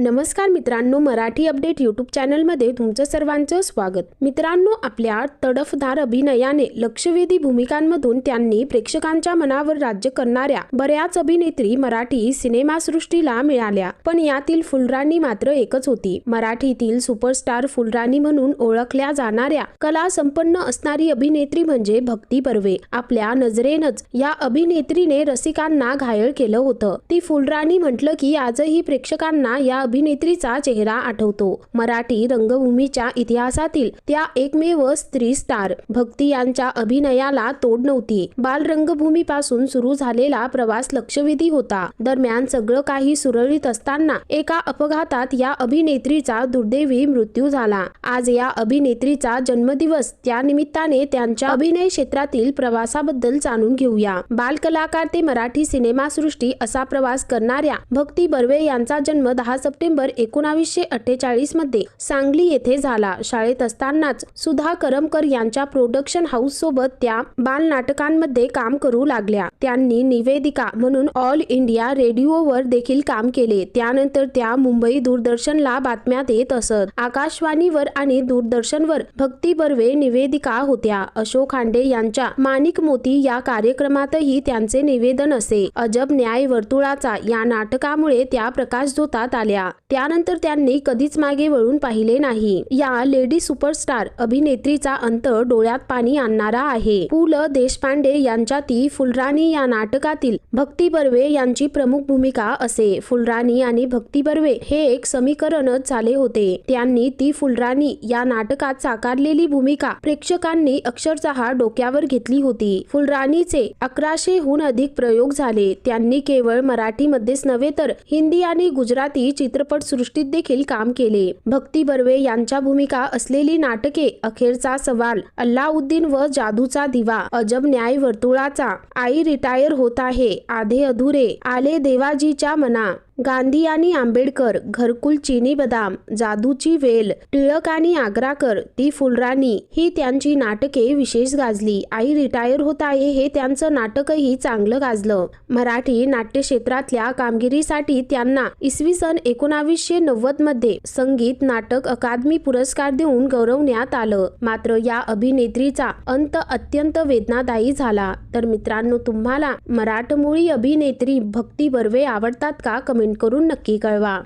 नमस्कार मित्रांनो Marathi update YouTube चॅनलमध्ये तुमचं सर्वांचं स्वागत. मित्रांनो आपल्या तडफदार अभिनयाने लक्षवेधी भूमिकांमधून त्यांनी प्रेक्षकांच्या मनावर राज्य करणाऱ्या बऱ्याच अभिनेत्री मराठी सिनेमासृष्टीला मिळाल्या. पण यातील फुलराणी मात्र एकच होती. मराठीतील सुपरस्टार फुलराणी म्हणून ओळखल्या जाणाऱ्या कला संपन्न असणारी अभिनेत्री म्हणजे भक्ती बर्वे. आपल्या नजरेनच या अभिनेत्रीने रसिकांना घायल केलं होतं. ती फुलराणी म्हटलं की आजही प्रेक्षकांना या अभिनेत्रीचा चेहरा आठवतो. मराठी रंगभूमीच्या इतिहासातील त्या एकमेव स्त्री स्टार. भक्ती यांच्या अभिनयाला तोड नव्हती. बाल रंगभूमीपासून सुरू झालेला प्रवास लक्षवेधी होता. दरम्यान सगळं काही सुरळीत असताना एका अपघातात या अभिनेत्रीचा दुर्दैवी मृत्यू झाला. आज या अभिनेत्रीचा जन्मदिवस. त्या निमित्ताने त्यांच्या अभिनय क्षेत्रातील प्रवासाबद्दल जाणून घेऊया. बालकलाकार ते मराठी सिनेमासृष्टी असा प्रवास करणाऱ्या भक्ती बर्वे यांचा जन्म दहा सप्टेंबर सप्टेंबर एकोणावीसशे अठ्ठेचाळीसमध्ये सांगली येथे झाला. शाळेत असतानाच सुधा करमकर यांच्या प्रोडक्शन हाऊस सोबत त्या बालनाटकांमध्ये काम करू लागल्या. त्यांनी निवेदिका म्हणून ऑल इंडिया रेडिओवर देखील काम केले. त्यानंतर त्या मुंबई दूरदर्शनला बातम्या देत असत. आकाशवाणीवर आणि दूरदर्शनवर भक्ती बर्वे निवेदिका होत्या. अशोक खांडे यांच्या माणिक मोती या कार्यक्रमातही त्यांचे निवेदन असे. अजब न्याय वर्तुळाचा या नाटकामुळे त्या प्रकाशझोतात आल्या. त्यानंतर त्यांनी कधीच मागे वळून पाहिले नाही. या लेडी सुपरस्टार अभिनेत्रीचा अंत डोळ्यात पाणी आणणारा आहे. पु. ल. देशपांडे यांच्या ती फुलराणी या नाटकातील भक्ती बर्वे यांची प्रमुख भूमिका असे. फुलराणी आणि भक्ती बर्वे हे एक समीकरणच झाले होते. त्यांनी ती फुलराणी या नाटकात साकारलेली भूमिका प्रेक्षकांनी अक्षरशः डोक्यावर घेतली होती. फुलराणीचे अकराशेहून अधिक प्रयोग झाले. त्यांनी केवळ मराठीमध्येच नव्हे तर हिंदी आणि गुजराती चित्रपट सृष्टीत देखील काम केले. भक्ती बर्वे यांच्या भूमिका असलेली नाटके अखेरचा सवाल अल्लाउद्दीन व जादूचा दिवा अजब न्याय वर्तुळाचा आई रिटायर होत आहे आधे अधुरे आले देवाजीच्या मना गांधी आणि आंबेडकर घरकुल चिनी बदाम जादूची वेल टिळक आणि आग्राकर ती फुलराणी ही त्यांची नाटके विशेष गाजली. आई रिटायर होत आहे हे त्यांचं नाटकही चांगलं गाजलं. मराठी नाट्य क्षेत्रातल्या कामगिरीसाठी त्यांना इसवी सन एकोणावीसशे नव्वदमध्ये संगीत नाटक अकादमी पुरस्कार देऊन गौरवण्यात आलं. मात्र या अभिनेत्रीचा अंत अत्यंत वेदनादायी झाला. तर मित्रांनो तुम्हाला मराठमोळी अभिनेत्री भक्ती बर्वे आवडतात का? कमेंट करून नक्की कळवा